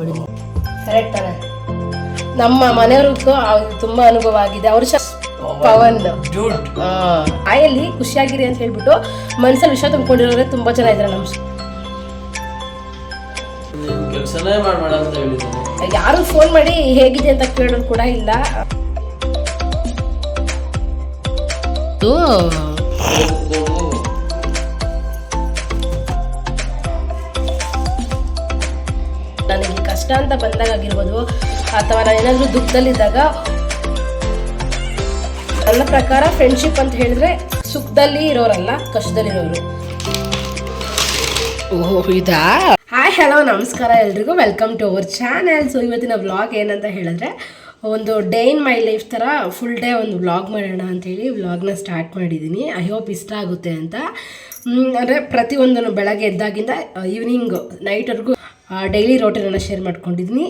ನೋಡಿ ಕರೆಕ್ಟ್ ಅಲ್ಲ ನಮ್ಮ ಮನೆಯವ್ರಿಗೂ ಅವ್ರಿಗೆ ತುಂಬಾ ಅನುಭವ ಆಗಿದೆ. ಅವ್ರ ಪವನ್. ಆಯಲ್ಲಿ ಖುಷಿಯಾಗಿರಿ ಅಂತ ಹೇಳ್ಬಿಟ್ಟು ಮನ್ಸಲ್ಲಿ ವಿಷಯ ತುಂಬಿಕೊಂಡಿರೋರೆ ತುಂಬಾ ಜನ ಇದ್ದಾರೆ ನಮ್ಮ ಯಾರು ಫೋನ್ ಮಾಡಿ ಹೇಗಿದೆ ಅಂತ ಕೇಳೋದು ಕೂಡ ಇಲ್ಲ. ಕಷ್ಟ ಅಂತ ಬಂದಾಗ ಆಗಿರ್ಬೋದು ಅಥವಾ ನಾನು ಏನಾದರೂ ದುಃಖದಲ್ಲಿದ್ದಾಗ ನನ್ನ ಪ್ರಕಾರ ಫ್ರೆಂಡ್ಶಿಪ್ ಅಂತ ಹೇಳಿದ್ರೆ ಸುಖದಲ್ಲಿ ಇರೋರಲ್ಲ ಕಷ್ಟದಲ್ಲಿರೋರು. ಓಹ್ ಇದಾ ಹಾಯ್ ಹಲೋ ನಮಸ್ಕಾರ ಎಲ್ರಿಗೂ. Welcome to our channel so ಇವತ್ತಿನ ವ್ಲಾಗ್ ಏನಂತ ಹೇಳಿದ್ರೆ ಒಂದು ಡೇ ಇನ್ ಮೈ ಲೈಫ್ ಥರ ಫುಲ್ ಡೇ ಒಂದು ವ್ಲಾಗ್ ಮಾಡೋಣ ಅಂತೇಳಿ ವ್ಲಾಗ್ನ ಸ್ಟಾರ್ಟ್ ಮಾಡಿದ್ದೀನಿ. ಐ ಹೋಪ್ ಇಷ್ಟ ಆಗುತ್ತೆ ಅಂತ. ಅಂದರೆ ಪ್ರತಿಯೊಂದನ್ನು ಬೆಳಗ್ಗೆ ಎದ್ದಾಗಿಂದ ಈವ್ನಿಂಗ್ ನೈಟ್ವರೆಗೂ ಡೈಲಿ ರೋಟಿನ ಶೇರ್ ಮಾಡ್ಕೊಂಡಿದ್ದೀನಿ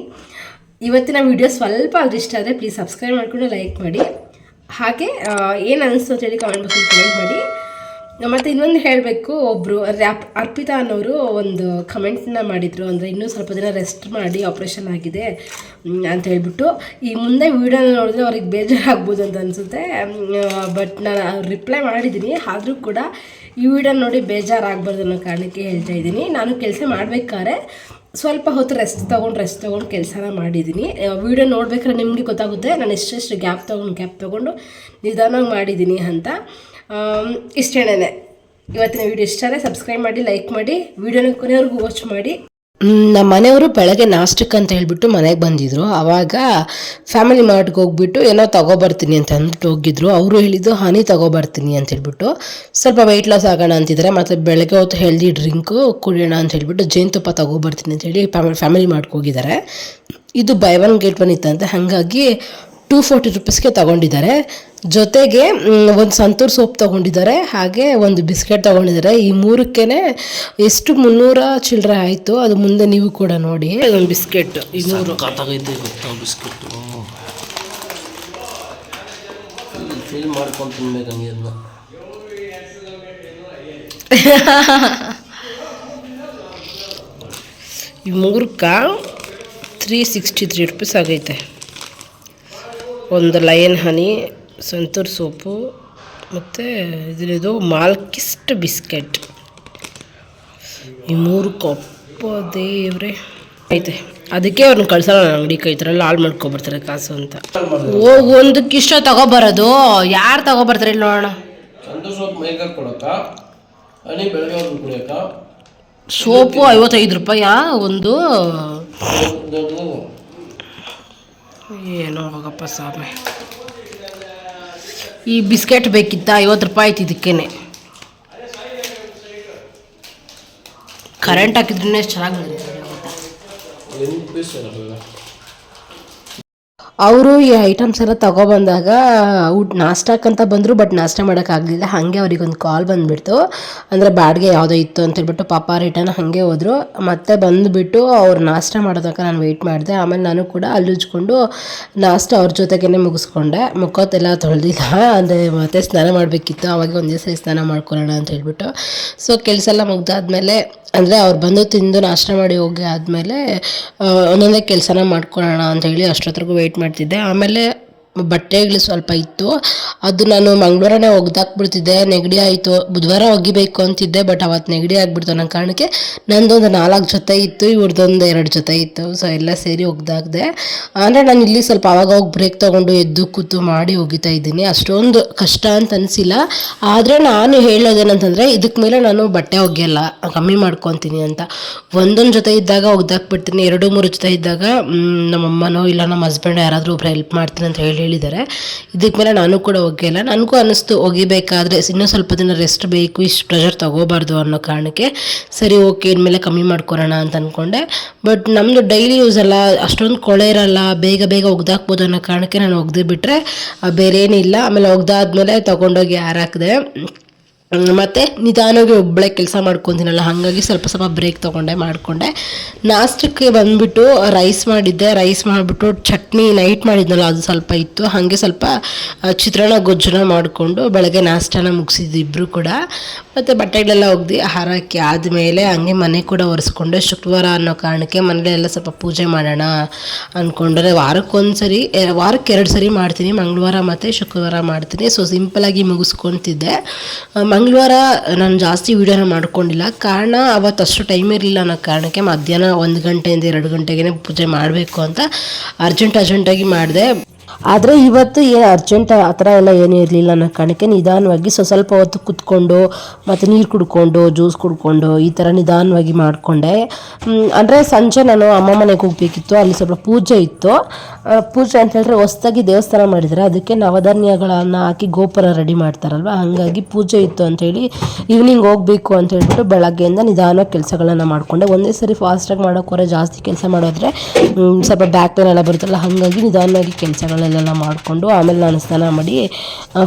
ಇವತ್ತಿನ ವಿಡಿಯೋ ಸ್ವಲ್ಪ ಆದರೆ ಇಷ್ಟ ಆದರೆ ಪ್ಲೀಸ್ ಸಬ್ಸ್ಕ್ರೈಬ್ ಮಾಡಿಕೊಂಡು ಲೈಕ್ ಮಾಡಿ. ಹಾಗೆ ಏನು ಅನಿಸ್ತು ಅಂತೇಳಿ ಕಮೆಂಟ್ ಬಾಕ್ಸಲ್ಲಿ ಕಮೆಂಟ್ ಮಾಡಿ. ಮತ್ತು ಇನ್ನೊಂದು ಹೇಳಬೇಕು ಒಬ್ಬರು ರ್ಯಾಪ್ ಅರ್ಪಿತಾ ಅನ್ನೋರು ಒಂದು ಕಮೆಂಟ್ನ ಮಾಡಿದರು. ಅಂದರೆ ಇನ್ನೂ ಸ್ವಲ್ಪ ದಿನ ರೆಸ್ಟ್ ಮಾಡಿ ಆಪ್ರೇಷನ್ ಆಗಿದೆ ಅಂತ ಹೇಳ್ಬಿಟ್ಟು. ಈ ಮುಂದೆ ವೀಡಿಯೋನ ನೋಡಿದ್ರೆ ಅವ್ರಿಗೆ ಬೇಜಾರಾಗ್ಬೋದು ಅಂತ ಅನಿಸುತ್ತೆ. ಬಟ್ ನಾನು ರಿಪ್ಲೈ ಮಾಡಿದ್ದೀನಿ ಆದರೂ ಕೂಡ ಈ ವಿಡಿಯೋ ನೋಡಿ ಬೇಜಾರಾಗಬಾರ್ದು ಅನ್ನೋ ಕಾರಣಕ್ಕೆ ಹೇಳ್ತಾ ಇದ್ದೀನಿ. ನಾನು ಕೆಲಸ ಮಾಡಬೇಕಾದ್ರೆ ಸ್ವಲ್ಪ ಹೊತ್ತು ರೆಸ್ಟ್ ತೊಗೊಂಡು ರೆಸ್ಟ್ ತೊಗೊಂಡು ಕೆಲಸನ ಮಾಡಿದ್ದೀನಿ ವಿಡಿಯೋ ನೋಡ್ಬೇಕಾದ್ರೆ ನಿಮಗೆ ಗೊತ್ತಾಗುತ್ತೆ, ನಾನು ಎಷ್ಟೆಷ್ಟು ಗ್ಯಾಪ್ ತೊಗೊಂಡು ಗ್ಯಾಪ್ ತೊಗೊಂಡು ನಿಧಾನವಾಗಿ ಮಾಡಿದ್ದೀನಿ ಅಂತ. ಇಷ್ಟೇನೇ ಇವತ್ತಿನ ವಿಡಿಯೋ ಇಷ್ಟ ಸಬ್ಸ್ಕ್ರೈಬ್ ಮಾಡಿ ಲೈಕ್ ಮಾಡಿ ವಿಡಿಯೋನ ಕೊನೆವರೆಗೂ ವಾಚ್ ಮಾಡಿ. ನಮ್ಮ ಮನೆಯವರು ಬೆಳಗ್ಗೆ ನಾಷ್ಟಕ್ಕೆ ಅಂತ ಹೇಳಿಬಿಟ್ಟು ಮನೆಗೆ ಬಂದಿದ್ರು. ಆವಾಗ ಫ್ಯಾಮಿಲಿ ಮಾರ್ಟ್ಗೆ ಹೋಗ್ಬಿಟ್ಟು ಏನೋ ತಗೊಬರ್ತೀನಿ ಅಂತ ಅಂದ್ಬಿಟ್ಟು ಹೋಗಿದ್ರು. ಅವರು ಹೇಳಿದ್ದು, ಹನಿ ತಗೋಬರ್ತೀನಿ ಅಂತ ಹೇಳ್ಬಿಟ್ಟು. ಸ್ವಲ್ಪ ವೆಯ್ಟ್ ಲಾಸ್ ಆಗೋಣ ಅಂತಿದ್ದಾರೆ. ಮತ್ತು ಬೆಳಗ್ಗೆ ಹೊತ್ತು ಹೆಲ್ದಿ ಡ್ರಿಂಕು ಕುಡಿಯೋಣ ಅಂತ ಹೇಳ್ಬಿಟ್ಟು ಜೇನುತುಪ್ಪ ತಗೋಬರ್ತೀನಿ ಅಂತ ಹೇಳಿ ಫ್ಯಾಮಿಲಿ ಮಾರ್ಟ್ಗೆ ಹೋಗಿದ್ದಾರೆ. ಇದು ಬೈ ಒನ್ ಗೇಟ್ ಒನ್ ಇತ್ತಂತೆ. ಹಾಗಾಗಿ ಟೂ ಫೋರ್ಟಿ ರುಪೀಸ್ಗೆ ತಗೊಂಡಿದ್ದಾರೆ. ಜೊತೆಗೆ ಒಂದು ಸಂತೂರ್ ಸೋಪ್ ತಗೊಂಡಿದ್ದಾರೆ. ಹಾಗೆ ಒಂದು ಬಿಸ್ಕೆಟ್ ತಗೊಂಡಿದ್ದಾರೆ. ಈ ಮೂರಕ್ಕೆ ಎಷ್ಟು ಮುನ್ನೂರ ಚಿಲ್ಲರೆ ಆಯಿತು. ಅದು ಮುಂದೆ ನೀವು ಕೂಡ ನೋಡಿ. ಒಂದು ಬಿಸ್ಕೆಟ್. ಗೊತ್ತಾ ಬಿಸ್ಕೆಟ್. ಫೀಲ್ ಮಾಡ್ಕೊಂಡು ತಿನ್ಬೇಕು ಹಂಗೆ ಈ ಮೂರಕ್ಕೆ ತ್ರೀ ಸಿಕ್ಸ್ಟಿ ತ್ರೀ ರುಪೀಸ್ ಆಗೈತೆ. ಒಂದು ಲಯನ್ ಹನಿ ಸಂತೂರ್ ಸೋಪು ಮತ್ತು ಇದರದು ಮಾಲ್ಕಿಸ್ಟ್ ಬಿಸ್ಕೆಟ್. ಈ ಮೂರು ಕಪ್ಪ ದೇವ್ರೆ. ಐತೆ. ಅದಕ್ಕೆ ಅವ್ರನ್ನ ಕಳ್ಸಲ್ಲ ನನ್ನ ಅಂಗಡಿ ಕೈ ಥರ ಹಾಳು ಮಾಡ್ಕೊಬರ್ತಾರೆ ಕಾಸು ಅಂತ. ಹೋಗಿ ಒಂದಕ್ಕೆ ಇಷ್ಟ ತಗೊಬರೋದು. ಯಾರು ತಗೊಬರ್ತಾರೆ ಇಲ್ಲಿ ನೋಡೋಣ. ಸೋಪ್ ಐವತ್ತೈದು ರೂಪಾಯ? ಒಂದು. ಏನೋ ಹೋಗಪ್ಪ ಸಾಮೆ ಈ ಬಿಸ್ಕೆಟ್ ಬೇಕಿತ್ತ? ಐವತ್ತು ರೂಪಾಯಿ ಆಯ್ತು ಇದಕ್ಕೇನೆ. ಕರೆಂಟ್ ಹಾಕಿದ್ರೇ ಚೆನ್ನಾಗಿ ಬಂದಿದೆ ಗೊತ್ತಾ ಎಂಟು ಪೀಸ್ ಇರಲ್ಲ ಅವರು ಈ ಐಟಮ್ಸ್ ಎಲ್ಲ ತಗೊಬಂದಾಗ, ಊಟ ನಾಷ್ಟಕ್ಕಂತ ಬಂದರು ಬಟ್ ನಾಷ್ಟ ಮಾಡೋಕ್ಕಾಗಲಿಲ್ಲ ಹಾಗೆ ಅವ್ರಿಗೆ ಒಂದು ಕಾಲ್ ಬಂದುಬಿಡ್ತು. ಅಂದರೆ ಬಾಡಿಗೆ ಯಾವುದೋ ಇತ್ತು ಅಂತ ಹೇಳ್ಬಿಟ್ಟು ಪಾಪ ರಿಟರ್ನ್ ಹಾಗೆ ಹೋದರು. ಮತ್ತೆ ಬಂದುಬಿಟ್ಟು ಅವ್ರು ನಾಷ್ಟ ಮಾಡೋದಕ್ಕೆ ನಾನು ವೆಯ್ಟ್ ಮಾಡಿದೆ. ಆಮೇಲೆ ನಾನು ಕೂಡ ಅಲ್ಲಿ ಉಜ್ಕೊಂಡು ನಾಷ್ಟ ಅವ್ರ ಜೊತೆಗೇ ಮುಗಿಸ್ಕೊಂಡೆ. ಮುಖತ್ತೆಲ್ಲ ತೊಳೆದಿಲ್ಲ. ಅಂದರೆ ಮತ್ತೆ ಸ್ನಾನ ಮಾಡಬೇಕಿತ್ತು. ಆವಾಗ ಒಂದೇ ಸರಿ ಸ್ನಾನ ಮಾಡ್ಕೊಳ್ಳೋಣ ಅಂತ ಹೇಳ್ಬಿಟ್ಟು. ಸೊ ಕೆಲಸ ಎಲ್ಲ ಮುಗ್ದಾದ್ಮೇಲೆ, ಅಂದರೆ ಅವ್ರು ಬಂದು ತಿಂದು ನಾಷ್ಟ ಮಾಡಿ ಹೋಗಿ ಆದಮೇಲೆ ಒಂದೊಂದೇ ಕೆಲಸನ ಮಾಡ್ಕೊಳ್ಳೋಣ ಅಂತ ಹೇಳಿ ಅಷ್ಟೊತ್ತರೆಗೂ ವೆಯ್ಟ್ ಮಾಡ್ತಿದ್ದೆ. ಆಮೇಲೆ ಬಟ್ಟೆಗಳು ಸ್ವಲ್ಪ ಇತ್ತು. ಅದು ನಾನು ಮಂಗಳವಾರನೇ ಒಗ್ದಾಕ್ಬಿಡ್ತಿದ್ದೆ ನೆಗಡಿ ಆಯಿತು. ಬುಧವಾರ ಒಗಿಬೇಕು ಅಂತಿದ್ದೆ ಬಟ್ ಅವತ್ತು ನೆಗಡಿ ಆಗಿಬಿಡ್ತು ನನ್ನ ಕಾರಣಕ್ಕೆ ನಂದೊಂದು ನಾಲ್ಕು ಜೊತೆ ಇತ್ತು ಇವ್ರದ್ದೊಂದು ಎರಡು ಜೊತೆ ಇತ್ತು. ಸೊ ಎಲ್ಲ ಸೇರಿ ಒಗ್ದಾಕ್ದೆ ಅಂದರೆ ನಾನು ಇಲ್ಲಿ ಸ್ವಲ್ಪ ಆವಾಗ ಹೋಗಿ ಬ್ರೇಕ್ ತೊಗೊಂಡು ಎದ್ದು ಕೂತು ಮಾಡಿ ಒಗಿತಾ ಇದ್ದೀನಿ. ಅಷ್ಟೊಂದು ಕಷ್ಟ ಅಂತ ಅನಿಸಿಲ್ಲ. ಆದರೆ ನಾನು ಹೇಳೋದೇನಂತಂದರೆ ಇದಕ್ಕೆ ಮೇಲೆ ನಾನು ಬಟ್ಟೆ ಒಗೆಯಲ್ಲ. ಕಮ್ಮಿ ಮಾಡ್ಕೊತೀನಿ ಅಂತ. ಒಂದೊಂದು ಜೊತೆ ಇದ್ದಾಗ ಒಗ್ದಾಕ್ಬಿಡ್ತೀನಿ ಎರಡು, ಮೂರು ಜೊತೆ ಇದ್ದಾಗ ನಮ್ಮ ನಮ್ಮಮ್ಮನೋ ಇಲ್ಲ, ನಮ್ಮ ಹಸ್ಬೆಂಡ್ ಯಾರಾದರೂ ಒಬ್ರು ಹೆಲ್ಪ್ ಮಾಡ್ತೀನಿ ಅಂತ ಹೇಳಿ ಹೇಳಿದ್ದಾರೆ. ಇದಕ್ಕೆ ಮೇಲೆ ನಾನು ಕೂಡ ಒಗ್ಗಿಲ್ಲ ನನಗೂ ಅನ್ನಿಸ್ತು ಒಗಿಬೇಕಾದ್ರೆ ಇನ್ನೂ ಸ್ವಲ್ಪ ದಿನ ರೆಸ್ಟ್ ಬೇಕು, ಇಷ್ಟು ಪ್ರೆಷರ್ ತೊಗೋಬಾರ್ದು ಅನ್ನೋ ಕಾರಣಕ್ಕೆ ಸರಿ ಓಕೆ ಇನ್ಮೇಲೆ ಕಮ್ಮಿ ಮಾಡ್ಕೊಳೋಣ ಅಂತ ಅಂದ್ಕೊಂಡೆ ಬಟ್ ನಮ್ಮದು ಡೈಲಿ ಯೂಸ್ ಅಲ್ಲ, ಅಷ್ಟೊಂದು ಕೊಳೆ ಇರಲ್ಲ, ಬೇಗ ಬೇಗ ಒಗ್ದಾಕ್ಬೋದು ಅನ್ನೋ ಕಾರಣಕ್ಕೆ ನಾನು ಒಗ್ದು ಬಿಟ್ಟರೆ ಬೇರೆ ಏನಿಲ್ಲ ಆಮೇಲೆ ಒಗ್ದಾದ್ಮೇಲೆ ತೊಗೊಂಡೋಗಿ ಹಾರಾಕಿದೆ ಮತ್ತೆ ನಿಧಾನವಾಗಿ ಒಬ್ಬಳೆ ಕೆಲಸ ಮಾಡ್ಕೊತೀನಲ್ಲ, ಹಾಗಾಗಿ ಸ್ವಲ್ಪ ಸ್ವಲ್ಪ ಬ್ರೇಕ್ ತೊಗೊಂಡೆ, ಮಾಡಿಕೊಂಡೆ. ನಾಷ್ಟಕ್ಕೆ ಬಂದುಬಿಟ್ಟು ರೈಸ್ ಮಾಡಿದ್ದೆ ರೈಸ್ ಮಾಡಿಬಿಟ್ಟು ಚಟ್ನಿ ನೈಟ್ ಮಾಡಿದ್ನಲ್ಲ, ಅದು ಸ್ವಲ್ಪ ಇತ್ತು. ಹಾಗೆ ಸ್ವಲ್ಪ ಚಿತ್ರಾನ್ನ ಗೊಜ್ಜನ ಮಾಡಿಕೊಂಡು ಬೆಳಗ್ಗೆ ನಾಷ್ಟನ ಮುಗಿಸಿದ್ದು ಇಬ್ಬರು ಕೂಡ. ಮತ್ತು ಬಟ್ಟೆಗಳೆಲ್ಲ ಒಗ್ದು ಆಹಾರಕ್ಕೆ ಆದಮೇಲೆ ಹಂಗೆ ಮನೆ ಕೂಡ ಒರೆಸ್ಕೊಂಡೆ. ಶುಕ್ರವಾರ ಅನ್ನೋ ಕಾರಣಕ್ಕೆ ಮನೇಲೆಲ್ಲ ಸ್ವಲ್ಪ ಪೂಜೆ ಮಾಡೋಣ ಅಂದ್ಕೊಂಡ್ರೆ ವಾರಕ್ಕೊಂದು ಸರಿ ವಾರಕ್ಕೆ ಎರಡು ಸರಿ ಮಾಡ್ತೀನಿ. ಮಂಗಳವಾರ ಮತ್ತು ಶುಕ್ರವಾರ ಮಾಡ್ತೀನಿ. ಸೊ ಸಿಂಪಲಾಗಿ ಮುಗಿಸ್ಕೊತಿದ್ದೆ. ಮಂಗಳವಾರ ನಾನು ಜಾಸ್ತಿ ವೀಡಿಯೋನ ಮಾಡ್ಕೊಂಡಿಲ್ಲ. ಕಾರಣ ಅವತ್ತು ಅಷ್ಟು ಟೈಮ್ ಇರಲಿಲ್ಲ ಅನ್ನೋ ಕಾರಣಕ್ಕೆ ಮಧ್ಯಾಹ್ನ ಒಂದು ಗಂಟೆಯಿಂದ ಎರಡು ಗಂಟೆಗೆ ಪೂಜೆ ಮಾಡಬೇಕು ಅಂತ ಅರ್ಜೆಂಟ್ ಅರ್ಜೆಂಟಾಗಿ ಮಾಡಿದೆ. ಆದರೆ ಇವತ್ತು ಏನು ಅರ್ಜೆಂಟ್ ಆ ಥರ ಎಲ್ಲ ಏನೂ ಇರಲಿಲ್ಲ ಅನ್ನೋ ಕಾಣಿಕೆ ನಿಧಾನವಾಗಿ ಸೊ, ಸ್ವಲ್ಪ ಹೊತ್ತು ಕುತ್ಕೊಂಡು ಮತ್ತು ನೀರು ಕುಡ್ಕೊಂಡು, ಜ್ಯೂಸ್ ಕುಡ್ಕೊಂಡು ಈ ಥರ ನಿಧಾನವಾಗಿ ಮಾಡಿಕೊಂಡೆ. ಅಂದರೆ ಸಂಜೆ ನಾನು ಅಮ್ಮ ಮನೆಗೆ ಹೋಗ್ಬೇಕಿತ್ತು, ಅಲ್ಲಿ ಸ್ವಲ್ಪ ಪೂಜೆ ಇತ್ತು. ಪೂಜೆ ಅಂತ ಹೇಳಿದ್ರೆ ಹೊಸ್ದಾಗಿ ದೇವಸ್ಥಾನ ಮಾಡಿದ್ದಾರೆ ಅದಕ್ಕೆ ನವಧಾನ್ಯಗಳನ್ನು ಹಾಕಿ ಗೋಪುರ ರೆಡಿ ಮಾಡ್ತಾರಲ್ವ? ಹಾಗಾಗಿ ಪೂಜೆ ಇತ್ತು ಅಂಥೇಳಿ ಈವ್ನಿಂಗ್ ಹೋಗಬೇಕು ಅಂತ ಹೇಳ್ಬಿಟ್ಟು ಬೆಳಗ್ಗೆಯಿಂದ ನಿಧಾನವಾಗಿ ಕೆಲಸಗಳನ್ನು ಮಾಡಿಕೊಂಡೆ. ಒಂದೇ ಸರಿ ಫಾಸ್ಟಾಗಿ ಮಾಡೋಕ್ಕೋರೆ ಜಾಸ್ತಿ ಕೆಲಸ ಮಾಡೋದ್ರೆ ಸ್ವಲ್ಪ ಬ್ಯಾಕ್ ಪೇನ್ ಎಲ್ಲ ಬರುತ್ತಲ್ಲ, ಹಾಗಾಗಿ ನಿಧಾನವಾಗಿ ಕೆಲಸಗಳನ್ನೆಲ್ಲ ಮಾಡಿಕೊಂಡು ಆಮೇಲೆ ನಾನು ಸ್ನಾನ ಮಾಡಿ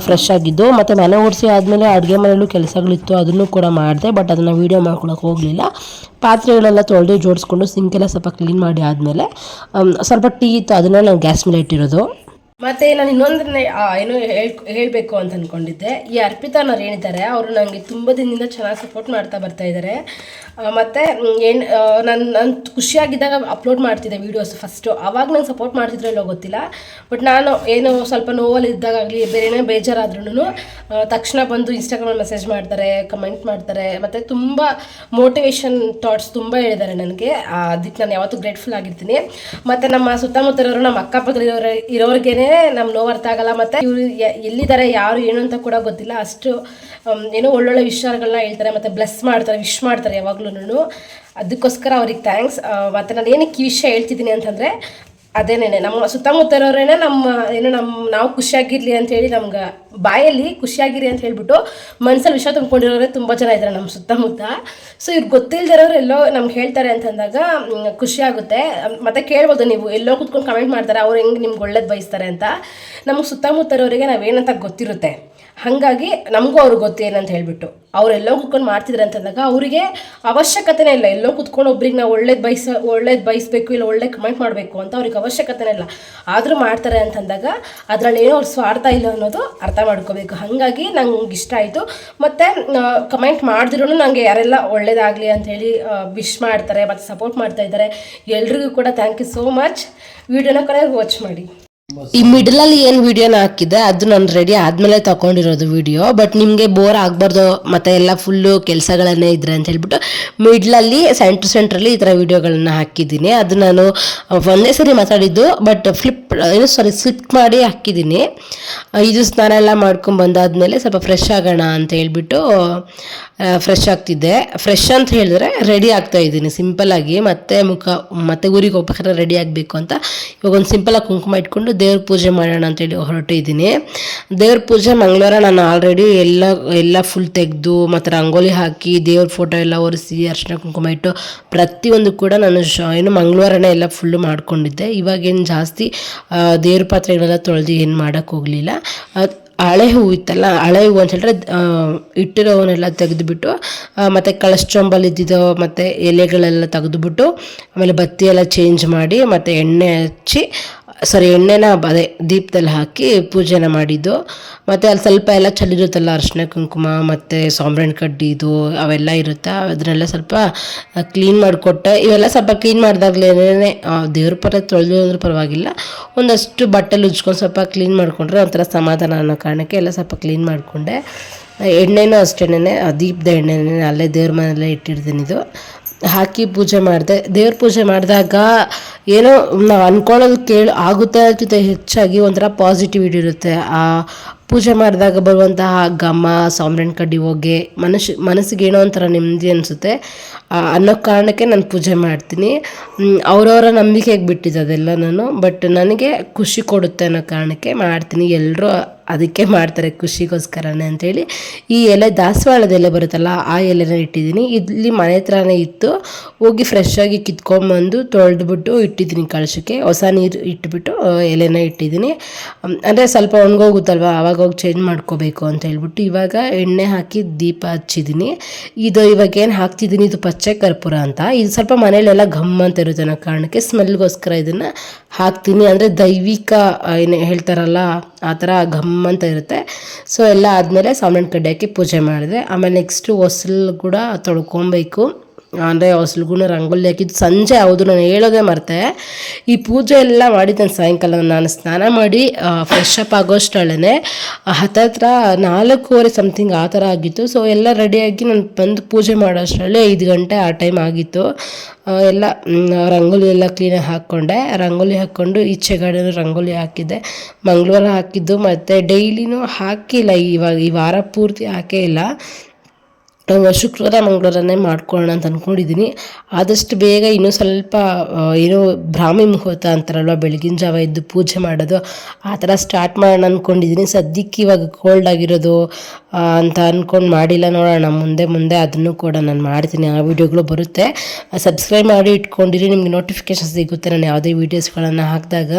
ಫ್ರೆಶ್ ಆಗಿದ್ದು, ಮತ್ತು ಮನೆ ಓಡಿಸಿ ಆದಮೇಲೆ ಅಡುಗೆ ಮನೆಯಲ್ಲೂ ಕೆಲಸಗಳಿತ್ತು, ಅದನ್ನು ಕೂಡ ಮಾಡಿದೆ ಬಟ್ ಅದನ್ನು ವೀಡಿಯೋ ಮಾಡ್ಕೊಳಕ್ಕೆ ಹೋಗಲಿಲ್ಲ. ಪಾತ್ರೆಗಳೆಲ್ಲ ತೊಳೆದು ಜೋಡಿಸ್ಕೊಂಡು ಸಿಂಕೆಲ್ಲ ಸ್ವಲ್ಪ ಕ್ಲೀನ್ ಮಾಡಿ ಆದಮೇಲೆ ಸ್ವಲ್ಪ ಟೀ ಇತ್ತು ಅದನ್ನು ನಾನು ಗ್ಯಾಸ್ ಮೇಲೆ ಇಟ್ಟಿರೋದು. ಮತ್ತೆ ನಾನು ಇನ್ನೊಂದನ್ನ ಏನು ಹೇಳ್, ಹೇಳಬೇಕು ಅಂತ ಅಂದ್ಕೊಂಡಿದ್ದೆ ಈ ಅರ್ಪಿತಾ ಅನ್ನೋರು ಏನಿದ್ದಾರೆ, ಅವರು ನನಗೆ ತುಂಬ ದಿನದಿಂದ ಚೆನ್ನಾಗಿ ಸಪೋರ್ಟ್ ಮಾಡ್ತಾ ಬರ್ತಾ ಇದ್ದಾರೆ ಮತ್ತು ಏನು ನಾನು ನಾನು ಖುಷಿಯಾಗಿದ್ದಾಗ ಅಪ್ಲೋಡ್ ಮಾಡ್ತಿದ್ದೆ ವೀಡಿಯೋಸ್ ಫಸ್ಟು ಅವಾಗ ನಂಗೆ ಸಪೋರ್ಟ್ ಮಾಡ್ತಿದ್ರು ಇಲ್ಲೋ ಗೊತ್ತಿಲ್ಲ. ಬಟ್ ನಾನು ಏನು ಸ್ವಲ್ಪ ನೋವಲ್ಲಿ ಇದ್ದಾಗಲಿ ಬೇರೆ ಏನೇ ಬೇಜಾರಾದ್ರೂ ತಕ್ಷಣ ಬಂದು ಇನ್ಸ್ಟಾಗ್ರಾಮಲ್ಲಿ ಮೆಸೇಜ್ ಮಾಡ್ತಾರೆ ಕಮೆಂಟ್ ಮಾಡ್ತಾರೆ. ಮತ್ತು ತುಂಬ ಮೋಟಿವೇಶನ್ ಥಾಟ್ಸ್ ತುಂಬ ಹೇಳಿದ್ದಾರೆ ನನಗೆ. ಅದಕ್ಕೆ ನಾನು ಯಾವತ್ತೂ ಗ್ರೇಟ್ಫುಲ್ ಆಗಿರ್ತೀನಿ. ಮತ್ತು ನಮ್ಮ ಸುತ್ತಮುತ್ತಲಿರೋರು, ನಮ್ಮ ಅಕ್ಕಪಕ್ಕದ ಇರೋರು ಇರೋರಿಗೇನೆ ನಮ್ಮ ನೋವು ಅರ್ಥ ಆಗಲ್ಲ ಮತ್ತೆ ಇವರು ಎಲ್ಲಿದ್ದಾರೆ, ಯಾರು ಏನು ಅಂತ ಕೂಡ ಗೊತ್ತಿಲ್ಲ. ಅಷ್ಟು ಏನೋ ಒಳ್ಳೊಳ್ಳೆ ವಿಚಾರಗಳನ್ನ ಹೇಳ್ತಾರೆ, ಮತ್ತೆ ಬ್ಲೆಸ್ ಮಾಡ್ತಾರೆ ವಿಶ್ ಮಾಡ್ತಾರೆ ಯಾವಾಗ್ಲೂ ಅದಕ್ಕೋಸ್ಕರ ಅವ್ರಿಗೆ ಥ್ಯಾಂಕ್ಸ್ ಮತ್ತೆ ನಾನು ಏನಕ್ಕೆ ಈ ವಿಷಯ ಹೇಳ್ತಿದ್ದೀನಿ ಅಂತಂದರೆ ಅದೇನೇನೆ, ನಮ್ಮ ಸುತ್ತಮುತ್ತ ಇರೋರೇನೆ ನಮ್ಮ ಏನು ನಮ್ಮ ನಾವು ಖುಷಿಯಾಗಿರ್ಲಿ ಅಂತ ಹೇಳಿ ನಮ್ಗೆ ಬಾಯಲ್ಲಿ ಖುಷಿಯಾಗಿರಿ ಅಂತ ಹೇಳ್ಬಿಟ್ಟು ಮನ್ಸಲ್ಲಿ ವಿಷಯ ತುಂಬ್ಕೊಂಡಿರೋರೆ ತುಂಬ ಜನ ಇದ್ದಾರೆ ನಮ್ಮ ಸುತ್ತಮುತ್ತ. ಸೊ ಇವ್ರು ಗೊತ್ತಿಲ್ದಿರೋರು ಎಲ್ಲೋ ನಮ್ಗೆ ಹೇಳ್ತಾರೆ ಅಂತಂದಾಗ ಖುಷಿ ಆಗುತ್ತೆ. ಮತ್ತೆ ಕೇಳ್ಬೋದು ನೀವು, ಎಲ್ಲೋ ಕುತ್ಕೊಂಡು ಕಮೆಂಟ್ ಮಾಡ್ತಾರೆ, ಅವ್ರು ಹೆಂಗೆ ನಿಮ್ಗೆ ಒಳ್ಳೇದು ಬಯಸ್ತಾರೆ ಅಂತ. ನಮ್ಗೆ ಸುತ್ತಮುತ್ತ ಇರೋರಿಗೆ ನಾವೇನಂತ ಗೊತ್ತಿರುತ್ತೆ. ಹಾಗಾಗಿ ನಮಗೂ ಅವ್ರಿಗೆ ಗೊತ್ತೇನಂತ ಹೇಳಿಬಿಟ್ಟು. ಅವ್ರು ಎಲ್ಲೋ ಕುತ್ಕೊಂಡು ಮಾಡ್ತಿದ್ರೆ ಅಂತಂದಾಗ ಅವರಿಗೆ ಅವಶ್ಯಕತೆನೇ ಇಲ್ಲ. ಎಲ್ಲೋ ಕುತ್ಕೊಂಡು ಒಬ್ರಿಗೆ ನಾವು ಒಳ್ಳೇದು ಬಯಸ, ಒಳ್ಳೇದು ಬಯಸಬೇಕು ಇಲ್ಲ ಒಳ್ಳೆ ಕಮೆಂಟ್ ಮಾಡಬೇಕು ಅಂತ ಅವ್ರಿಗೆ ಅವಶ್ಯಕತೆನೇ ಇಲ್ಲ. ಆದರೂ ಮಾಡ್ತಾರೆ ಅಂತಂದಾಗ ಅದರಲ್ಲಿ ಏನೋ ಅವ್ರ ಸ್ವಾರ್ಥ ಇಲ್ಲ ಅನ್ನೋದು ಅರ್ಥ ಮಾಡ್ಕೋಬೇಕು. ಹಾಗಾಗಿ ನಂಗೆ ಇಷ್ಟ ಆಯಿತು. ಮತ್ತು ಕಮೆಂಟ್ ಮಾಡಿದ್ರು ನನಗೆ ಯಾರೆಲ್ಲ ಒಳ್ಳೇದಾಗಲಿ ಅಂಥೇಳಿ ವಿಶ್ ಮಾಡ್ತಾರೆ, ಮತ್ತು ಸಪೋರ್ಟ್ ಮಾಡ್ತಾ ಇದ್ದಾರೆ. ಎಲ್ರಿಗೂ ಕೂಡ ಥ್ಯಾಂಕ್ ಯು ಸೋ ಮಚ್ ವಿಡಿಯೋನ ಕಡೆ ವಾಚ್ ಮಾಡಿ. ಈ ಮಿಡಲಲ್ಲಿ ಏನು ವಿಡಿಯೋನ ಹಾಕಿದ್ದೆ, ಅದು ನಾನು ರೆಡಿ ಆದ್ಮೇಲೆ ತಕೊಂಡಿರೋದು ವಿಡಿಯೋ ಬಟ್ ನಿಮಗೆ ಬೋರ್ ಆಗ್ಬಾರ್ದು, ಮತ್ತೆ ಎಲ್ಲ ಫುಲ್ಲು ಕೆಲಸಗಳನ್ನೇ ಇದ್ರೆ ಅಂತ ಹೇಳ್ಬಿಟ್ಟು ಮಿಡ್ಲಲ್ಲಿ ಸೆಂಟರ್ ಸೆಂಟ್ರಲ್ಲಿ ಈ ತರ ವಿಡಿಯೋಗಳನ್ನ ಹಾಕಿದ್ದೀನಿ. ಅದು ನಾನು ಒಂದೇ ಸರಿ ಮಾತಾಡಿದ್ದು ಬಟ್ ಫ್ಲಿಪ್ ಏನು ಸಾರಿ ಸ್ಲಿಪ್ ಮಾಡಿ ಹಾಕಿದ್ದೀನಿ. ಇದು ಸ್ನಾನ ಎಲ್ಲ ಮಾಡ್ಕೊಂಡು ಬಂದಾದ್ಮೇಲೆ ಸ್ವಲ್ಪ ಫ್ರೆಶ್ ಆಗೋಣ ಅಂತ ಹೇಳ್ಬಿಟ್ಟು ಫ್ರೆಶ್ ಆಗ್ತಿದ್ದೆ. ಫ್ರೆಶ್ ಅಂತ ಹೇಳಿದ್ರೆ ರೆಡಿ ಆಗ್ತಾ ಇದ್ದೀನಿ ಆಗಿ, ಮತ್ತೆ ಮುಖ, ಮತ್ತೆ ಊರಿಗೆ ಹೋಗ್ಬೇಕಾದ್ರೆ ರೆಡಿ ಆಗಬೇಕು ಅಂತ. ಇವಾಗ ಒಂದು ಸಿಂಪಲ್ ಆಗಿ ಕುಂಕುಮ ಇಟ್ಕೊಂಡು ದೇವ್ರ ಪೂಜೆ ಮಾಡೋಣ ಅಂತೇಳಿ ಹೊರಟಿದ್ದೀನಿ. ದೇವ್ರ ಪೂಜೆ ಮಂಗಳವಾರ ನಾನು ಆಲ್ರೆಡಿ ಎಲ್ಲ ಎಲ್ಲ ಫುಲ್ ತೆಗೆದು ಮತ್ತು ರಂಗೋಲಿ ಹಾಕಿ ದೇವ್ರ ಫೋಟೋ ಎಲ್ಲ ಒರೆಸಿ ಅರ್ಶಿನ ಕುಂಕುಮ ಇಟ್ಟು ಪ್ರತಿಯೊಂದು ಕೂಡ ನಾನು ಏನು ಮಂಗಳವಾರನೇ ಎಲ್ಲ ಫುಲ್ಲು ಮಾಡ್ಕೊಂಡಿದ್ದೆ. ಇವಾಗೇನು ಜಾಸ್ತಿ ದೇವ್ರ ಪಾತ್ರೆಗಳೆಲ್ಲ ತೊಳೆದು ಏನು ಮಾಡೋಕ್ಕೆ ಹೋಗಲಿಲ್ಲ. ಹಳೆ ಹೂವು ಇತ್ತಲ್ಲ, ಹಳೆ ಹೂವು ಅಂತ ಹೇಳಿದ್ರೆ ಇಟ್ಟಿರೋವನ್ನೆಲ್ಲ ತೆಗೆದುಬಿಟ್ಟು ಮತ್ತು ಕಳಶ್ಚೊಂಬಲ್ ಇದ್ದಿದ್ದು, ಮತ್ತು ಎಲೆಗಳೆಲ್ಲ ತೆಗೆದುಬಿಟ್ಟು, ಆಮೇಲೆ ಬತ್ತಿ ಎಲ್ಲ ಚೇಂಜ್ ಮಾಡಿ, ಮತ್ತು ಎಣ್ಣೆ ಹಚ್ಚಿ ಸಾರಿ ಎಣ್ಣೆನ ಅದೇ ದೀಪದಲ್ಲಿ ಹಾಕಿ ಪೂಜೆನ ಮಾಡಿದ್ದು. ಮತ್ತು ಅಲ್ಲಿ ಸ್ವಲ್ಪ ಎಲ್ಲ ಚಲಿರುತ್ತಲ್ಲ ಅರಿಶಿನ, ಕುಂಕುಮ, ಮತ್ತು ಸಾಂಬ್ರಾಣಿ ಕಡ್ಡಿ ಇದು ಅವೆಲ್ಲ ಇರುತ್ತೆ. ಅದನ್ನೆಲ್ಲ ಸ್ವಲ್ಪ ಕ್ಲೀನ್ ಮಾಡಿಕೊಟ್ಟೆ. ಇವೆಲ್ಲ ಸ್ವಲ್ಪ ಕ್ಲೀನ್ ಮಾಡಿದಾಗಲೇ ದೇವ್ರ ಪರ ತೊಳೆದು ಅಂದ್ರೆ ಪರವಾಗಿಲ್ಲ. ಒಂದಷ್ಟು ಬಟ್ಟೆಲಿ ಉಜ್ಕೊಂಡು ಸ್ವಲ್ಪ ಕ್ಲೀನ್ ಮಾಡಿಕೊಂಡ್ರೆ ಒಂಥರ ಸಮಾಧಾನ ಅನ್ನೋ ಕಾರಣಕ್ಕೆ ಎಲ್ಲ ಸ್ವಲ್ಪ ಕ್ಲೀನ್ ಮಾಡಿಕೊಂಡೆ. ಎಣ್ಣೆನೂ ಅಷ್ಟೇನೆ ದೀಪದ ಎಣ್ಣೆನೇ ಅಲ್ಲೇ ದೇವ್ರ ಮನೆಯಲ್ಲೇ ಇಟ್ಟಿರ್ತೀನಿ ಇದು. ಹಾಕಿ ಪೂಜೆ ಮಾಡಿದೆ. ದೇವ್ರ ಪೂಜೆ ಮಾಡಿದಾಗ ಏನೋ ನಾವು ಅನ್ಕೊಳ್ಳೋದು ಕೇಳಿ ಆಗುತ್ತೆ ಜೊತೆ ಹೆಚ್ಚಾಗಿ ಒಂಥರ ಪಾಸಿಟಿವಿಟಿ ಇರುತ್ತೆ. ಆ ಪೂಜೆ ಮಾಡಿದಾಗ ಬರುವಂತಹ ಘಮ ಸಾಂಬ್ರಾಣಿ ಕಡ್ಡಿ ಹೋಗಿ ಮನಸ್ಸು ಮನಸ್ಸಿಗೆ ಏನೋ ಒಂಥರ ನೆಮ್ಮದಿ ಅನಿಸುತ್ತೆ. ಅನ್ನೋ ಕಾರಣಕ್ಕೆ ನಾನು ಪೂಜೆ ಮಾಡ್ತೀನಿ. ಅವರವರ ನಂಬಿಕೆಗೆ ಬಿಟ್ಟಿದ್ದು ಅದೆಲ್ಲ ನಾನು ಬಟ್ ನನಗೆ ಖುಷಿ ಕೊಡುತ್ತೆ ಅನ್ನೋ ಕಾರಣಕ್ಕೆ ಮಾಡ್ತೀನಿ. ಎಲ್ಲರೂ ಅದಕ್ಕೆ ಮಾಡ್ತಾರೆ ಖುಷಿಗೋಸ್ಕರನೇ ಅಂಥೇಳಿ ಈ ಎಲೆ ದಾಸವಾಳದ ಎಲೆ ಬರುತ್ತಲ್ಲ, ಆ ಎಲೆನ ಇಟ್ಟಿದ್ದೀನಿ. ಇಲ್ಲಿ ಮನೆ ಹತ್ರನೇ ಇತ್ತು. ಹೋಗಿ ಫ್ರೆಶ್ಶಾಗಿ ಕಿತ್ಕೊಂಬಂದು ತೊಳೆದ್ಬಿಟ್ಟು ಇಟ್ಟಿದ್ದೀನಿ ಕಳಶಕ್ಕೆ ಹೊಸ ನೀರು ಇಟ್ಬಿಟ್ಟು ಎಲೆನ ಇಟ್ಟಿದ್ದೀನಿ. ಅಂದರೆ ಸ್ವಲ್ಪ ಒಣಗೋಗುತ್ತಲ್ವ ಆವಾಗ ಹೋಗಿ ಚೇಂಜ್ ಮಾಡ್ಕೋಬೇಕು ಅಂತ ಹೇಳ್ಬಿಟ್ಟು ಇವಾಗ ಎಣ್ಣೆ ಹಾಕಿ ದೀಪ ಹಚ್ಚಿದ್ದೀನಿ. ಇದು ಇವಾಗ ಏನು ಹಾಕ್ತಿದ್ದೀನಿ, ಇದು ಪಚ್ಚೆ ಕರ್ಪೂರ ಅಂತ. ಇದು ಸ್ವಲ್ಪ ಮನೇಲೆಲ್ಲ ಘಮ್ ಅಂತ ಇರುತ್ತೆ ಅನ್ನೋ ಕಾರಣಕ್ಕೆ ಸ್ಮೆಲ್ಗೋಸ್ಕರ ಇದನ್ನು ಹಾಕ್ತೀನಿ. ಅಂದರೆ ದೈವಿಕ ಏನು ಹೇಳ್ತಾರಲ್ಲ, ಆ ಥರ ಘಮ್ ಅಂತ ಇರುತ್ತೆ. ಸೊ ಎಲ್ಲ ಆದಮೇಲೆ ಸಾಮಾನು ಕಡ್ಡಿ ಹಾಕಿ ಪೂಜೆ ಮಾಡಿದೆ. ಆಮೇಲೆ ನೆಕ್ಸ್ಟು ಹೊಸಲು ಕೂಡ ತೊಳ್ಕೊಬೇಕು. ಅಂದರೆ ಹೊಸ್ಲಿಗೂ ರಂಗೋಲಿ ಹಾಕಿದ್ದು ಸಂಜೆ ಹೌದು, ನಾನು ಹೇಳೋದೇ ಮರ್ತೆ. ಈ ಪೂಜೆ ಎಲ್ಲ ಮಾಡಿದ್ದೇನೆ ಸಾಯಂಕಾಲ ನಾನು ಸ್ನಾನ ಮಾಡಿ ಫ್ರೆಶ್ ಅಪ್ ಆಗೋಷ್ಟರಲ್ಲೇ ಹತ್ತತ್ರ ನಾಲ್ಕೂವರೆ ಸಮಥಿಂಗ್ ಆ ಥರ ಆಗಿತ್ತು. ಸೊ ಎಲ್ಲ ರೆಡಿಯಾಗಿ ನಾನು ಬಂದು ಪೂಜೆ ಮಾಡೋಷ್ಟರಲ್ಲಿ ಐದು ಗಂಟೆ ಆ ಟೈಮ್ ಆಗಿತ್ತು. ಎಲ್ಲ ರಂಗೋಲಿ ಎಲ್ಲ ಕ್ಲೀನಾಗಿ ಹಾಕ್ಕೊಂಡೆ. ರಂಗೋಲಿ ಹಾಕ್ಕೊಂಡು ಈಚೆಗಡೆ ರಂಗೋಲಿ ಹಾಕಿದ್ದೆ. ಮಂಗಳವಾರ ಹಾಕಿದ್ದು, ಮತ್ತು ಡೈಲಿನೂ ಹಾಕಿಲ್ಲ. ಇವಾಗ ಈ ವಾರ ಪೂರ್ತಿ ಹಾಕೇ ಇಲ್ಲ. ಶುಕ್ರವಾರ ಮಂಗಳವಾರನೇ ಮಾಡ್ಕೊಳ್ಳೋಣ ಅಂತ ಅಂದ್ಕೊಂಡಿದ್ದೀನಿ ಆದಷ್ಟು ಬೇಗ ಇನ್ನೂ ಸ್ವಲ್ಪ ಆ, ಏನೋ ಬ್ರಾಹ್ಮಿ ಮುಹೂರ್ತ ಅಂತಾರಲ್ವ ಬೆಳಗಿನ ಜಾವ ಎದ್ದು ಪೂಜೆ ಮಾಡೋದು ಆ ಥರ ಸ್ಟಾರ್ಟ್ ಮಾಡೋಣ ಅಂದ್ಕೊಂಡಿದ್ದೀನಿ ಸದ್ಯಕ್ಕೆ ಇವಾಗ ಕೋಲ್ಡ್ ಆಗಿರೋದು ಅಂತ ಅಂದ್ಕೊಂಡು ಮಾಡಿಲ್ಲ ನೋಡೋಣ. ಮುಂದೆ ಮುಂದೆ ಅದನ್ನು ಕೂಡ ನಾನು ಮಾಡ್ತೀನಿ. ಆ ವಿಡಿಯೋಗಳು ಬರುತ್ತೆ. ಸಬ್ಸ್ಕ್ರೈಬ್ ಮಾಡಿ ಇಟ್ಕೊಂಡಿರಿ. ನಿಮಗೆ ನೋಟಿಫಿಕೇಶನ್ ಸಿಗುತ್ತೆ. ನಾನು ಯಾವುದೇ ವೀಡಿಯೋಸ್ಗಳನ್ನು ಹಾಕಿದಾಗ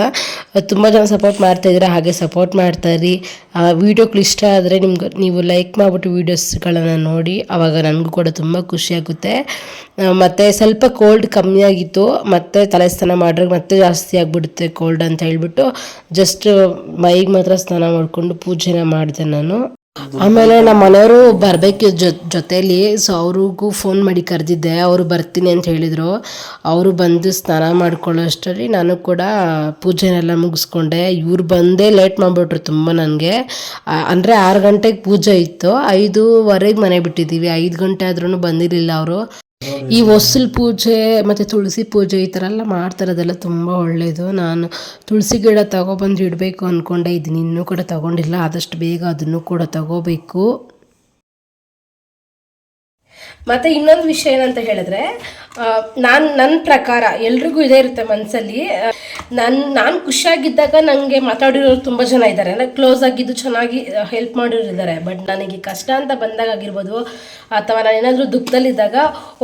ತುಂಬ ಜನ ಸಪೋರ್ಟ್ ಮಾಡ್ತಾ ಇದ್ದೀರಾ ಹಾಗೆ ಸಪೋರ್ಟ್ ಮಾಡ್ತಾಯಿರಿ ವೀಡಿಯೋಗಳು ಇಷ್ಟ ಆದರೆ ನಿಮ್ಗೆ ನೀವು ಲೈಕ್ ಮಾಡಿಬಿಟ್ಟು ವೀಡಿಯೋಸ್ಗಳನ್ನು ನೋಡಿ ಆವಾಗ ನನಗೂ ಕೂಡ ತುಂಬ ಖುಷಿಯಾಗುತ್ತೆ ಮತ್ತು ಸ್ವಲ್ಪ ಕೋಲ್ಡ್ ಕಮ್ಮಿ ಆಗಿತ್ತು. ಮತ್ತೆ ತಲೆ ಸ್ನಾನ ಮಾಡಿದ್ರೆ ಮತ್ತೆ ಜಾಸ್ತಿ ಆಗಿಬಿಡುತ್ತೆ ಕೋಲ್ಡ್ ಅಂತ ಹೇಳ್ಬಿಟ್ಟು ಜಸ್ಟ್ ಮೈಗೆ ಮಾತ್ರ ಸ್ನಾನ ಮಾಡಿಕೊಂಡು ಪೂಜೆನ ಮಾಡಿದೆ ನಾನು. ಆಮೇಲೆ ನಮ್ಮ ಮನೆಯವರು ಬರಬೇಕು ಜೊ, ಜೊತೇಲಿ. ಸೊ ಅವ್ರಿಗೂ ಫೋನ್ ಮಾಡಿ ಕರೆದಿದ್ದೆ. ಅವರು ಬರ್ತೀನಿ ಅಂತ ಹೇಳಿದರು. ಅವರು ಬಂದು ಸ್ನಾನ ಮಾಡ್ಕೊಳ್ಳೋ ಅಷ್ಟರಲ್ಲಿ ನಾನು ಕೂಡ ಪೂಜೆನೆಲ್ಲ ಮುಗಿಸ್ಕೊಂಡೆ. ಇವ್ರು ಬಂದೇ ಲೇಟ್ ಮಾಡಿಬಿಟ್ರು ತುಂಬ ನನಗೆ. ಅಂದರೆ ಆರು ಗಂಟೆಗೆ ಪೂಜೆ ಇತ್ತು. ಐದೂವರೆಗೆ ಮನೆ ಬಿಟ್ಟಿದ್ದೀವಿ. ಐದು ಗಂಟೆ ಆದ್ರೂ ಬಂದಿರಲಿಲ್ಲ ಅವರು. ಈ ಒಸಲ್ ಪೂಜೆ, ಮತ್ತೆ ತುಳಸಿ ಪೂಜೆ ಈ ಥರ ಎಲ್ಲ ಮಾಡ್ತಾರದೆಲ್ಲ ತುಂಬ ಒಳ್ಳೆಯದು ನಾನು ತುಳಸಿ ಗಿಡ ತಗೊಬಂದು ಇಡಬೇಕು ಅಂದ್ಕೊಂಡೆ ಇದನ್ನ ಇನ್ನೂ ಕೂಡ ತಗೊಂಡಿಲ್ಲ. ಆದಷ್ಟು ಬೇಗ ಅದನ್ನು ಕೂಡ ತಗೋಬೇಕು. ಮತ್ತು ಇನ್ನೊಂದು ವಿಷಯ ಏನಂತ ಹೇಳಿದ್ರೆ ನಾನು ನನ್ನ ಪ್ರಕಾರ ಎಲ್ರಿಗೂ ಇದೇ ಇರುತ್ತೆ ಮನಸ್ಸಲ್ಲಿ ನನ್ನ ನಾನು ಖುಷಿಯಾಗಿದ್ದಾಗ ನನಗೆ ಮಾತಾಡಿರೋರು ತುಂಬ ಜನ ಇದ್ದಾರೆ. ಅಂದರೆ ಕ್ಲೋಸ್ ಆಗಿದ್ದು ಚೆನ್ನಾಗಿ ಹೆಲ್ಪ್ ಮಾಡಿರೋರು ಇದ್ದಾರೆ. ಬಟ್ ನನಗೆ ಕಷ್ಟ ಅಂತ ಬಂದಾಗ ಆಗಿರ್ಬೋದು, ಅಥವಾ ನಾನು ಏನಾದರೂ ದುಃಖದಲ್ಲಿದ್ದಾಗ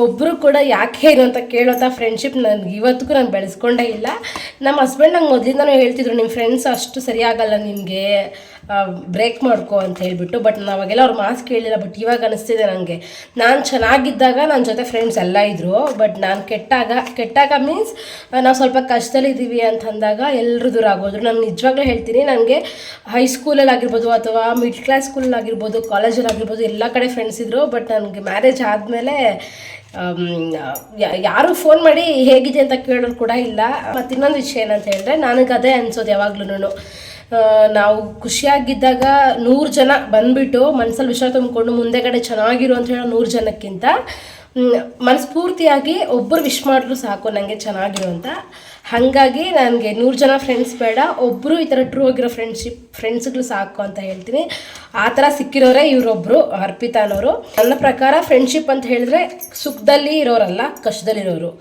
ಒಬ್ಬರು ಕೂಡ ಯಾಕೆ ಏನು ಅಂತ ಕೇಳೋಂಥ ಫ್ರೆಂಡ್ಶಿಪ್ ನನಗೆ ಇವತ್ತಿಗೂ ನಾನು ಬೆಳೆಸ್ಕೊಂಡೇ ಇಲ್ಲ. ನಮ್ಮ ಹಸ್ಬೆಂಡ್ ನಂಗೆ ಮೊದಲಿಂದನೂ ಹೇಳ್ತಿದ್ರು ನಿಮ್ಮ ಫ್ರೆಂಡ್ಸ್ ಅಷ್ಟು ಸರಿಯಾಗಲ್ಲ ನಿಮಗೆ ಬ್ರೇಕ್ ಮಾಡ್ಕೊ ಅಂತ ಹೇಳಿಬಿಟ್ಟು ಬಟ್ ನಾವಾಗೆಲ್ಲ ಅವ್ರ ಮಾಸ್ಕ್ ಕೇಳಿಲ್ಲ ಬಟ್ ಇವಾಗ ಅನಿಸ್ತಿದೆ ನನಗೆ ನಾನು ಚೆನ್ನಾಗಿದ್ದಾಗ ನನ್ನ ಜೊತೆ ಫ್ರೆಂಡ್ಸ್ ಎಲ್ಲ ಇದ್ದರು ಬಟ್ ನಾನು ಕೆಟ್ಟಾಗ ಕೆಟ್ಟಾಗ ಮೀನ್ಸ್ ನಾವು ಸ್ವಲ್ಪ ಕಷ್ಟದಲ್ಲಿದ್ದೀವಿ ಅಂತ ಅಂದಾಗ ಎಲ್ಲರೂ ದೂರ ಆಗೋದ್ರು. ನಾನು ನಿಜವಾಗ್ಲೂ ಹೇಳ್ತೀನಿ ನನಗೆ ಹೈಸ್ಕೂಲಲ್ಲಿ ಆಗಿರ್ಬೋದು ಅಥವಾ ಮಿಡ್ಲ್ ಕ್ಲಾಸ್ ಸ್ಕೂಲಲ್ಲಿ ಆಗಿರ್ಬೋದು ಕಾಲೇಜಲ್ಲಿ ಆಗಿರ್ಬೋದು, ಎಲ್ಲ ಕಡೆ ಫ್ರೆಂಡ್ಸ್ ಇದ್ದರು ಬಟ್ ನನಗೆ ಮ್ಯಾರೇಜ್ ಆದಮೇಲೆ ಯಾರು ಫೋನ್ ಮಾಡಿ ಹೇಗಿದೆ ಅಂತ ಕೇಳೋರು ಕೂಡ ಇಲ್ಲ. ಮತ್ತು ಇನ್ನೊಂದು ವಿಷಯ ಏನಂತ ಹೇಳಿದ್ರೆ ನನಗೆ ಅದೇ ಅನ್ಸೋದು ಯಾವಾಗ್ಲೂ ನಾವು ಖುಷಿಯಾಗಿದ್ದಾಗ ನೂರು ಜನ ಬಂದ್ಬಿಟ್ಟು ಮನಸ್ಸಲ್ಲಿ ವಿಷಯ ತುಂಬಿಕೊಂಡು ಮುಂದೆಗಡೆ ಚೆನ್ನಾಗಿರು ಅಂತ ಹೇಳೋ ನೂರು ಜನಕ್ಕಿಂತ ಮನಸ್ಫೂರ್ತಿಯಾಗಿ ಒಬ್ಬರು ವಿಶ್ ಮಾಡಿದ್ರು ಸಾಕು ನನಗೆ ಚೆನ್ನಾಗಿರು ಅಂತ. ಹಾಗಾಗಿ ನನಗೆ ನೂರು ಜನ ಫ್ರೆಂಡ್ಸ್ ಬೇಡ ಒಬ್ಬರು ಈ ಥರ ಟ್ರೂ ಆಗಿರೋ ಫ್ರೆಂಡ್ಶಿಪ್ ಫ್ರೆಂಡ್ಸ್ಗಳು ಸಾಕು ಅಂತ ಹೇಳ್ತೀನಿ. ಆ ಥರ ಸಿಕ್ಕಿರೋರೇ ಇವರೊಬ್ಬರು ಅರ್ಪಿತಾ ಅನ್ನೋರು ನನ್ನ ಪ್ರಕಾರ ಫ್ರೆಂಡ್ಶಿಪ್ ಅಂತ ಹೇಳಿದ್ರೆ ಸುಖದಲ್ಲಿ ಇರೋರಲ್ಲ, ಕಷ್ಟದಲ್ಲಿರೋರು.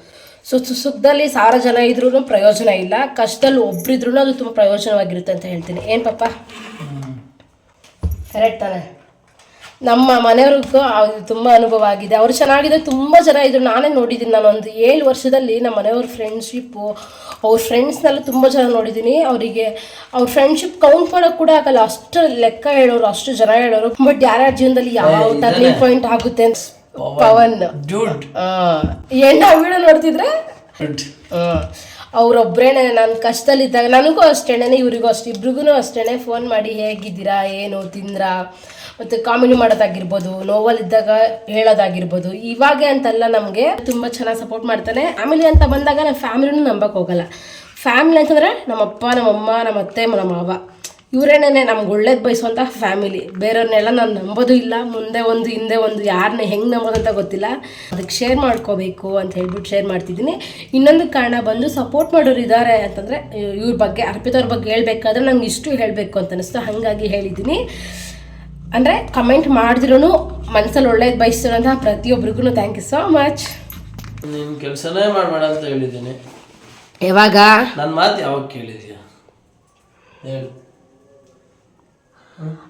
ಸೊ ಸುಖದಲ್ಲಿ ಸಾವಿರ ಜನ ಇದ್ರೂ ಪ್ರಯೋಜನ ಇಲ್ಲ. ಕಷ್ಟದಲ್ಲಿ ಒಬ್ರಿದ್ರೂ ಅದು ತುಂಬ ಪ್ರಯೋಜನವಾಗಿರುತ್ತೆ ಅಂತ ಹೇಳ್ತೀನಿ. ಏನು ಪಾಪ? ಕರೆಕ್ಟ್ ತಾನೆ. ನಮ್ಮ ಮನೆಯವ್ರಿಗೂ ಅದು ತುಂಬ ಅನುಭವ ಆಗಿದೆ. ಅವ್ರು ಚೆನ್ನಾಗಿದೆ ತುಂಬ ಜನ ಇದ್ರು. ನಾನೇ ನೋಡಿದ್ದೀನಿ. ನಾನು ಒಂದು ಏಳು ವರ್ಷದಲ್ಲಿ ನಮ್ಮ ಮನೆಯವ್ರ ಫ್ರೆಂಡ್ಶಿಪ್ಪು ಅವ್ರ ಫ್ರೆಂಡ್ಸ್ನೆಲ್ಲ ತುಂಬ ಜನ ನೋಡಿದ್ದೀನಿ. ಅವರಿಗೆ ಅವ್ರ ಫ್ರೆಂಡ್ಶಿಪ್ ಕೌಂಟ್ ಮಾಡೋಕ್ಕೆ ಕೂಡ ಆಗಲ್ಲ. ಅಷ್ಟು ಲೆಕ್ಕ ಹೇಳೋರು ಅಷ್ಟು ಜನ ಹೇಳೋರು. ಬಟ್ ಯಾರ್ಯಾರ ಜೀವನದಲ್ಲಿ ಯಾವ ಟರ್ನಿಂಗ್ ಪಾಯಿಂಟ್ ಆಗುತ್ತೆ ಅಂತ ಪವನ್. ಡ್ಯೂಡ್ ಎಣ್ಣ ವಿಡಿಯೋ ನೋಡ್ತಿದ್ರೆ? ಅವ್ರೊಬ್ರೇನೆ ನಾನು ಕಷ್ಟದಲ್ಲಿದ್ದಾಗ ನನಗೂ ಅಷ್ಟೇನೆ ಇವರಿಗೂ ಅಷ್ಟೇ ಇಬ್ರಿಗೂ ಅಷ್ಟೇ ಫೋನ್ ಮಾಡಿ ಹೇಗಿದ್ದೀರಾ ಏನು ತಿಂದ್ರಾ ಮತ್ತು ಕಾಮಿಡಿ ಮಾಡೋದಾಗಿರ್ಬೋದು ನೋವಲ್ಲಿದ್ದಾಗ ಹೇಳೋದಾಗಿರ್ಬೋದು ಇವಾಗೆ ಅಂತಲ್ಲ ನಮಗೆ ತುಂಬ ಚೆನ್ನಾಗಿ ಸಪೋರ್ಟ್ ಮಾಡ್ತಾನೆ. ಫ್ಯಾಮಿಲಿ ಅಂತ ಬಂದಾಗ ನಾನು ಫ್ಯಾಮಿಲಿನೂ ನಂಬಕ್ಕೆ ಹೋಗಲ್ಲ. ಫ್ಯಾಮಿಲಿ ಅಂತಂದರೆ ನಮ್ಮಪ್ಪ ನಮ್ಮಮ್ಮ ನಮ್ಮ ಅತ್ತೆ ನಮ್ಮ ಮಾವ ಇವರೇನೇ ನಮ್ಗೆ ಒಳ್ಳೇದು ಬಯಸುವಂಥ ಫ್ಯಾಮಿಲಿ. ಬೇರೆಯವ್ರನ್ನೆಲ್ಲ ನಾನು ನಂಬೋದು ಇಲ್ಲ. ಮುಂದೆ ಒಂದು ಹಿಂದೆ ಒಂದು ಯಾರನ್ನ ಹೆಂಗೆ ನಂಬೋದಂತ ಗೊತ್ತಿಲ್ಲ. ಅದಕ್ಕೆ ಶೇರ್ ಮಾಡ್ಕೋಬೇಕು ಅಂತ ಹೇಳ್ಬಿಟ್ಟು ಶೇರ್ ಮಾಡ್ತಿದ್ದೀನಿ. ಇನ್ನೊಂದು ಕಾರಣ ಬಂದು ಸಪೋರ್ಟ್ ಮಾಡೋರು ಇದ್ದಾರೆ ಅಂತಂದರೆ ಇವ್ರ ಬಗ್ಗೆ ಅರ್ಪಿತವ್ರ ಬಗ್ಗೆ ಹೇಳಬೇಕಾದ್ರೆ ನಂಗೆ ಇಷ್ಟು ಹೇಳಬೇಕು ಅಂತ ಅನ್ನಿಸ್ತು ಹಾಗಾಗಿ ಹೇಳಿದ್ದೀನಿ. ಅಂದರೆ ಕಮೆಂಟ್ ಮಾಡಿದ್ರೂ ಮನಸ್ಸಲ್ಲಿ ಒಳ್ಳೇದು ಬಯಸ್ತಿರೋಂತಹ ಪ್ರತಿಯೊಬ್ಬರಿಗೂ ಥ್ಯಾಂಕ್ ಯು ಸೋ ಮಚ್ ನೀನು ಕೆಲಸನೇ ಮಾಡಬೇಡ ಅಂತ ಹೇಳಿದ್ದೀನಿ. ಯಾವಾಗ? ನನ್ನ ಮಾತು ಯಾವಾಗ ಕೇಳಿದ್ಯಾ? ಹೇಳು.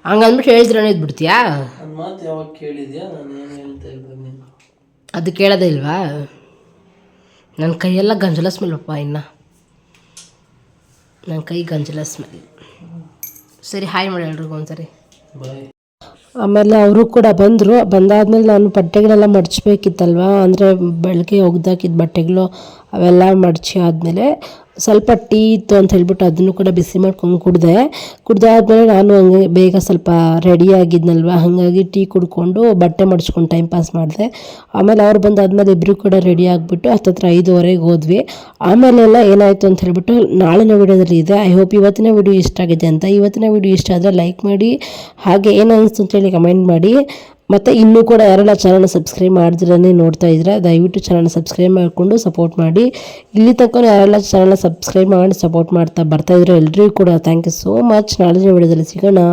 ಹಂಗಂದ್ಬಿಟ್ಟು ಹೇಳಿದ್ರೆ ಇದ್ಬಿಡ್ತೀಯಾ ನನ್ನ ಮಾತು ಯಾವಾಗ ಕೇಳಿದ್ಯಾ? ನಾನು ಏನು ಹೇಳ್ತಾ ಇದ್ದೆ ನೀನು? ಅದು ಕೇಳೋದೇ ಇಲ್ವಾ? ನನ್ನ ಕೈಯೆಲ್ಲ ಗಂಜಲ ಸ್ಮೆಲ್ಲಪ್ಪ ಇನ್ನ? ನನ್ನ ಕೈ ಗಂಜಲ ಸ್ಮೆಲ್ ಸರಿ ಹಾಯ್ ಮಾಡಿ ಎಲ್ರಿಗೂ ಒಂದ್ಸರಿ. ಬಾಯ್. ಆಮೇಲೆ ಅವರು ಕೂಡ ಬಂದರು. ಬಂದಾದ್ಮೇಲೆ ನಾನು ಬಟ್ಟೆಗಳೆಲ್ಲ ಮಡಚ್ಬೇಕಿತ್ತಲ್ವ? ಅಂದರೆ ಬೆಳಗ್ಗೆ ಒಗ್ದಾಕಿದ್ದ ಬಟ್ಟೆಗಳು ಅವೆಲ್ಲ ಮಡಚಿ ಆದಮೇಲೆ ಸ್ವಲ್ಪ ಟೀ ಇತ್ತು ಅಂತ ಹೇಳ್ಬಿಟ್ಟು ಅದನ್ನು ಕೂಡ ಬಿಸಿ ಮಾಡ್ಕೊಂಡು ಕುಡಿದೆ. ಕುಡ್ದಾದ್ಮೇಲೆ ನಾನು ಹಂಗೆ ಬೇಗ ಸ್ವಲ್ಪ ರೆಡಿ ಆಗಿದ್ನಲ್ವ? ಹಾಗಾಗಿ ಟೀ ಕುಡ್ಕೊಂಡು ಬಟ್ಟೆ ಮಡ್ಚ್ಕೊಂಡು ಟೈಮ್ ಪಾಸ್ ಮಾಡಿದೆ. ಆಮೇಲೆ ಅವ್ರು ಬಂದಾದ್ಮೇಲೆ ಇಬ್ಬರು ಕೂಡ ರೆಡಿ ಆಗಿಬಿಟ್ಟು ಹತ್ತತ್ರ ಐದುವರೆಗೆ ಹೋದ್ವಿ. ಆಮೇಲೆಲ್ಲ ಏನಾಯಿತು ಅಂತ ಹೇಳ್ಬಿಟ್ಟು ನಾಳಿನ ವಿಡಿಯೋದಲ್ಲಿ ಇದೆ. ಐ ಹೋಪ್ ಇವತ್ತಿನ ವಿಡಿಯೋ ಇಷ್ಟ ಆಗಿದೆ ಅಂತ. ಇವತ್ತಿನ ವಿಡಿಯೋ ಇಷ್ಟ ಆದರೆ ಲೈಕ್ ಮಾಡಿ, ಹಾಗೆ ಏನು ಅನಿಸ್ತು ಅಂತೇಳಿ ಕಮೆಂಟ್ ಮಾಡಿ. ಮತ್ತು ಇನ್ನೂ ಕೂಡ ಯಾರೆಲ್ಲ ಚಾನಲ್ನ ಸಬ್ಸ್ಕ್ರೈಬ್ ಮಾಡಿದ್ರೇ ನೋಡ್ತಾ ಇದ್ರೆ, ದಯವಿಟ್ಟು ಚಾನಲ್ನ ಸಬ್ಸ್ಕ್ರೈಬ್ ಮಾಡಿಕೊಂಡು ಸಪೋರ್ಟ್ ಮಾಡಿ. ಇಲ್ಲಿ ತನಕ ಯಾರೆಲ್ಲ ಚಾನಲ್ನ ಸಬ್ಸ್ಕ್ರೈಬ್ ಮಾಡಿ ಸಪೋರ್ಟ್ ಮಾಡ್ತಾ ಬರ್ತಾ ಎಲ್ಲರಿಗೂ ಎಲ್ರಿಗೂ ಕೂಡ ಥ್ಯಾಂಕ್ ಯು ಸೋ ಮಚ್ ನಾಳೆ ವಿಡಿಯೋದಲ್ಲಿ ಸಿಗೋಣ.